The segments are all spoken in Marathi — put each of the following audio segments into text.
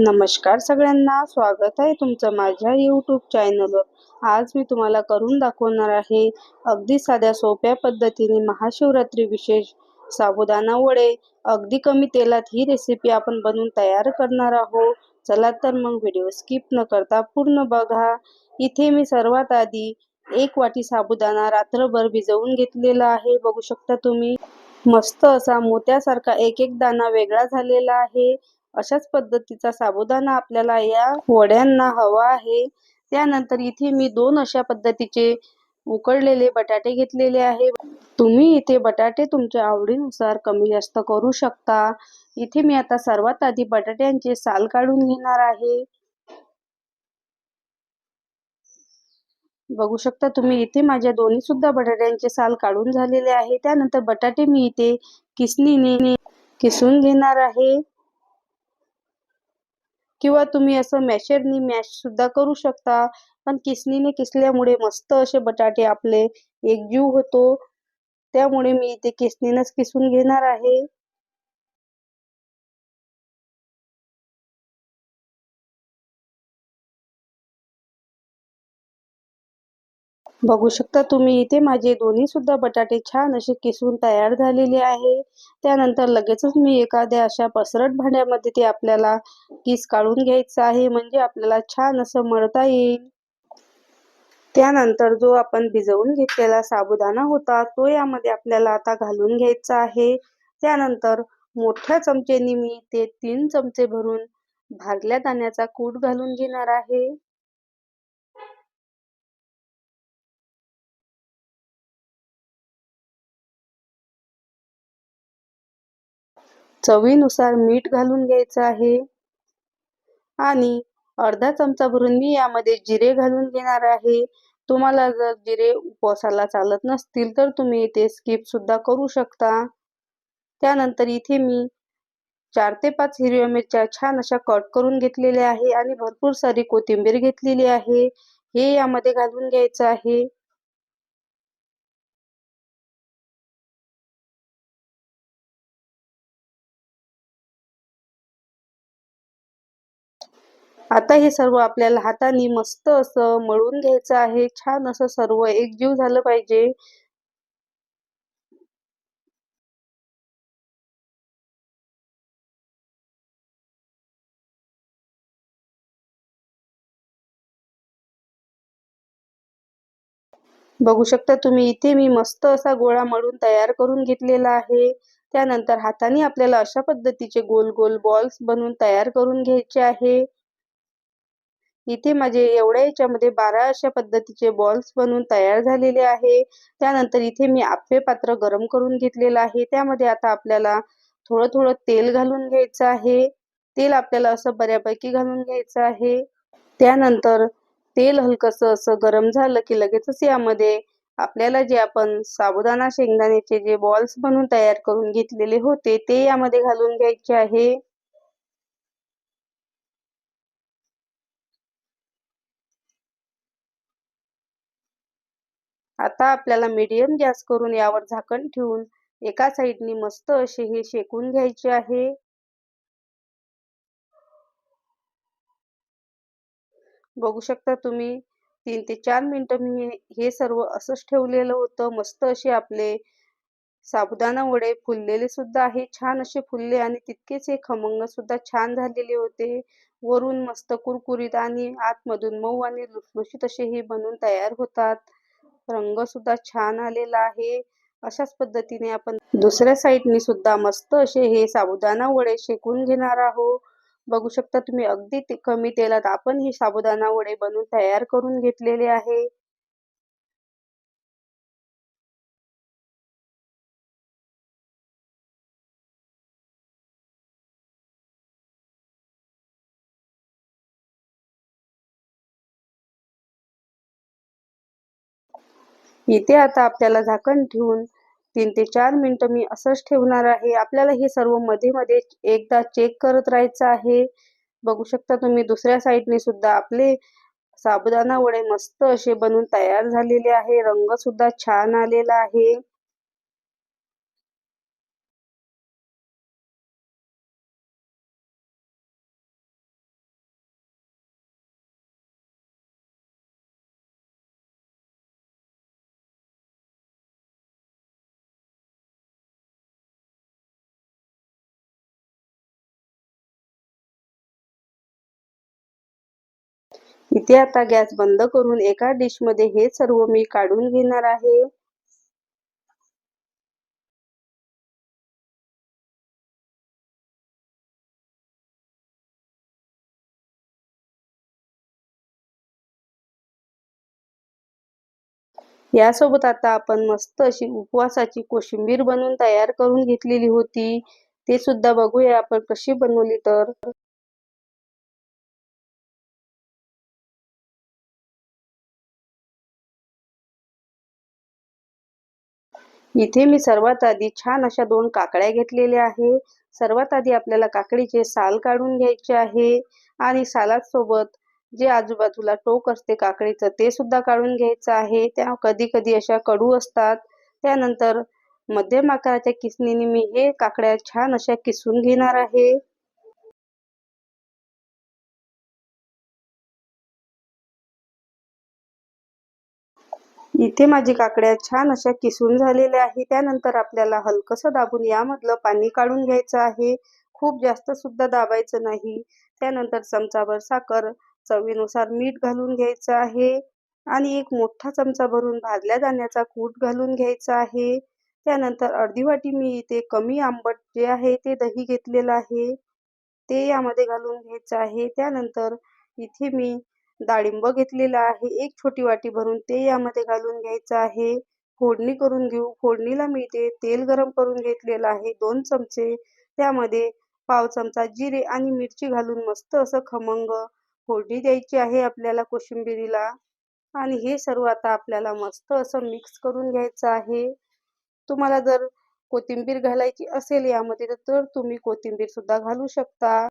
नमस्कार सगळ्यांना स्वागत आहे तुमचं माझ्या यूट्यूब चॅनलवर आज मी तुम्हाला करून दाखवणार आहे अगदी साध्या सोप्या पद्धतीने महाशिवरात्री विशेष साबुदाणा वडे. अगदी कमी तेलात ही रेसिपी आपण बनवून तयार करणार आहोत. चला तर मग व्हिडिओ स्किप न करता पूर्ण बघा. इथे मी सर्वात आधी एक वाटी साबुदाणा रात्रभर भिजवून घेतलेला आहे. बघू शकता तुम्ही मस्त असा मोत्यासारखा एक एक दाणा वेगळा झालेला आहे. अशाच पद्धतीचा साबुदाणा आपल्याला या वड्यांना हवा आहे. त्यानंतर इथे मी दोन अशा पद्धतीचे उकडलेले बटाटे घेतलेले आहे. तुम्ही इथे बटाटे तुमच्या आवडीनुसार कमी जास्त करू शकता. इथे मी आता सर्वात आधी बटाट्यांचे साल काढून घेणार आहे. बघू शकता तुम्ही इथे माझ्या दोन्ही सुद्धा बटाट्यांचे साल काढून झालेले आहे. त्यानंतर बटाटे मी इथे किसणीने किसून घेणार आहे. किंवा तुम्ही असं मॅशरनी मॅश सुद्धा करू शकता. पण किसणीने किसल्यामुळे मस्त असे बटाटे आपले एकजीव होतो. त्यामुळे मी इथे किसणीनच किसून घेणार आहे. बघू शकता तुम्ही इथे माझे दोन्ही सुद्धा बटाटे छान असे किसून तयार झालेले आहे. त्यानंतर लगेचच मी एखाद्या अशा पसरट भांड्यामध्ये ते आपल्याला किस काढून घ्यायचं आहे म्हणजे आपल्याला छान असं मळता येईल. त्यानंतर जो आपण भिजवून घेतलेला साबुदाणा होता तो यामध्ये आपल्याला आता घालून घ्यायचा आहे. त्यानंतर मोठ्या चमचेने मी ते तीन चमचे भरून भाजल्या दाण्याचा कूट घालून घेणार आहे. चवीनुसार मीठ घालून घ्यायचं आहे. आणि अर्धा चमचा भरून मी यामध्ये जिरे घालून घेणार आहे. तुम्हाला जर जिरे उपवासाला चालत नसतील तर तुम्ही इथे स्किप सुद्धा करू शकता. त्यानंतर इथे मी चार ते पाच हिरव्या मिरच्या छान अशा कट करून घेतलेल्या आहे आणि भरपूर सारी कोथिंबीर घेतलेली आहे. हे यामध्ये घालून घ्यायचं आहे. आता हे सर्व आपल्याला हाताने मस्त असं मळून घ्यायचं आहे. छान असं सर्व एकजीव झालं पाहिजे. बघू शकता तुम्ही इथे मी मस्त असा गोळा मळून तयार करून घेतलेला आहे. त्यानंतर हाताने आपल्याला अशा पद्धतीचे गोल गोल बॉल्स बनवून तयार करून घ्यायचे आहे. इथे माझे एवढ्या याच्यामध्ये बारा अशा पद्धतीचे बॉल्स बनवून तयार झालेले आहे. त्यानंतर इथे मी आप्पे पात्र गरम करून घेतलेलं आहे. त्यामध्ये आता आपल्याला थोडं थोडं तेल घालून घ्यायचं आहे. तेल आपल्याला असं बऱ्यापैकी घालून घ्यायचं आहे. त्यानंतर तेल हलकसं असं गरम झालं की लगेचच यामध्ये आपल्याला जे आपण साबुदाणा शेंगदाण्याचे जे बॉल्स बनवून तयार करून घेतलेले होते ते यामध्ये घालून घ्यायचे आहे. आता आपल्याला मीडियम गॅस करून यावर झाकण ठेवून एका साईडनी मस्त असे हे शेकून घ्यायचे आहे. बघू शकता तुम्ही तीन ते चार मिनिटं मी हे सर्व असंच ठेवलेलं होतं. मस्त असे आपले साबुदाणा वडे फुललेले सुद्धा आहे. छान असे फुलले आणि तितकेच हे खमंग सुद्धा छान झालेले होते. वरून मस्त कुरकुरीत आणि आतमधून मऊ आणि लुसलुशीत असे हे बनून तयार होतात. रंग सुद्धा छान आलेला आहे. अशाच पद्धतीने आपण दुसऱ्या साईडने सुद्धा मस्त असे हे साबुदाणा वडे शेकून घेणार आहोत. बघू शकता तुम्ही अगदी कमी तेलात आपण हे साबुदाणा वडे बनवून तयार करून घेतलेले आहे. इथे आता आपल्याला झाकण ठेवून. तीन ते चार मिनटं मी असंच ठेवणार आहे. आपल्याला हे सर्वमध्ये मध्ये एकदा चेक करत राहायचं आहे. बघू शकता तुम्ही दुसऱ्या साईडने सुद्धा आपले साबुदाणा वडे मस्त असे बनून तयार झालेले आहे. रंग सुद्धा छान आलेला आहे. इथे आता गॅस बंद करून एका डिशमध्ये हे सर्व मी काढून घेणार आहे. यासोबत आता आपण मस्त अशी उपवासाची कोशिंबीर बनवून तयार करून घेतलेली होती. ते सुद्धा बघूया आपण कशी बनवली तर. इथे मी सर्वात आधी छान अशा दोन काकड्या घेतलेल्या आहे. सर्वात आधी आपल्याला काकडीचे साल काढून घ्यायचे आहे आणि सालासोबत जे आजूबाजूला टोक असते काकडीचं ते सुद्धा काढून घ्यायचं आहे. त्या कधी कधी अशा कडू असतात. त्यानंतर मध्यम आकाराच्या किसणीने मी हे काकड्या छान अशा किसून घेणार आहे. इथे माझी काकड्या छान अशा किसून झालेल्या आहे त्यानंतर आपल्याला हलकंसं दाबून यामधलं पाणी काढून घ्यायचं आहे. खूप जास्त सुद्धा दाबायचं नाही. त्यानंतर चमचाभर साखर चवीनुसार मीठ घालून घ्यायचं आहे. आणि एक मोठा चमचा भरून भाजल्या जाण्याचा कूट घालून घ्यायचा आहे. त्यानंतर अर्धी वाटी मी इथे कमी आंबट जे आहे ते दही घेतलेलं आहे. ते यामध्ये घालून घ्यायचं आहे. त्यानंतर इथे मी डाळिंब घेतलेलं आहे. एक छोटी वाटी भरून ते यामध्ये घालून घ्यायचं आहे. फोडणी करून घेऊ. फोडणीला मी ते तेल गरम करून घेतलेलं आहे. दोन चमचे त्यामध्ये पाव चमचा जिरे आणि मिरची घालून मस्त असं खमंग फोडणी द्यायची आहे आपल्याला कोशिंबिरीला. आणि हे सर्व आता आपल्याला मस्त असं मिक्स करून घ्यायचं आहे. तुम्हाला जर कोथिंबीर घालायची असेल यामध्ये तर तुम्ही कोथिंबीर सुद्धा घालू शकता.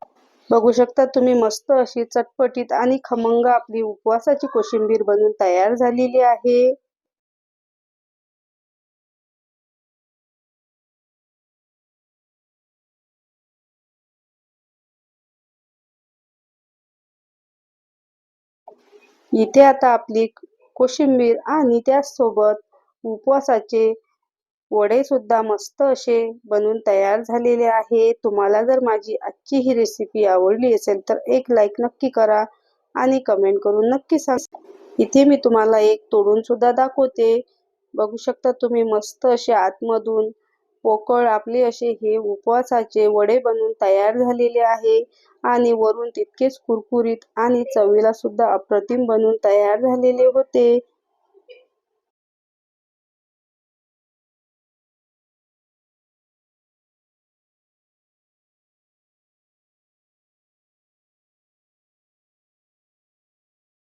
बघू शकता तुम्ही मस्त अशी चटपटीत आणि खमंग आपली उपवासाची कोशिंबीर बनून तयार झालेली आहे. इथे आता आपली कोशिंबीर आणि त्यासोबत उपवासाचे वडे सुद्धा मस्त असे बनून तयार झालेले आहे. तुम्हाला जर माझी आजची ही रेसिपी आवडली असेल तर एक लाईक नक्की करा आणि कमेंट करून नक्की सांग. इथे मी तुम्हाला एक तोडून सुद्धा दाखवते. बघू शकता तुम्ही मस्त असे आतमधून पोकळ आपले असे हे उपवासाचे वडे बनून तयार झालेले आहे. आणि वरून तितकेच कुरकुरीत आणि चवीला सुद्धा अप्रतिम बनून तयार झालेले होते.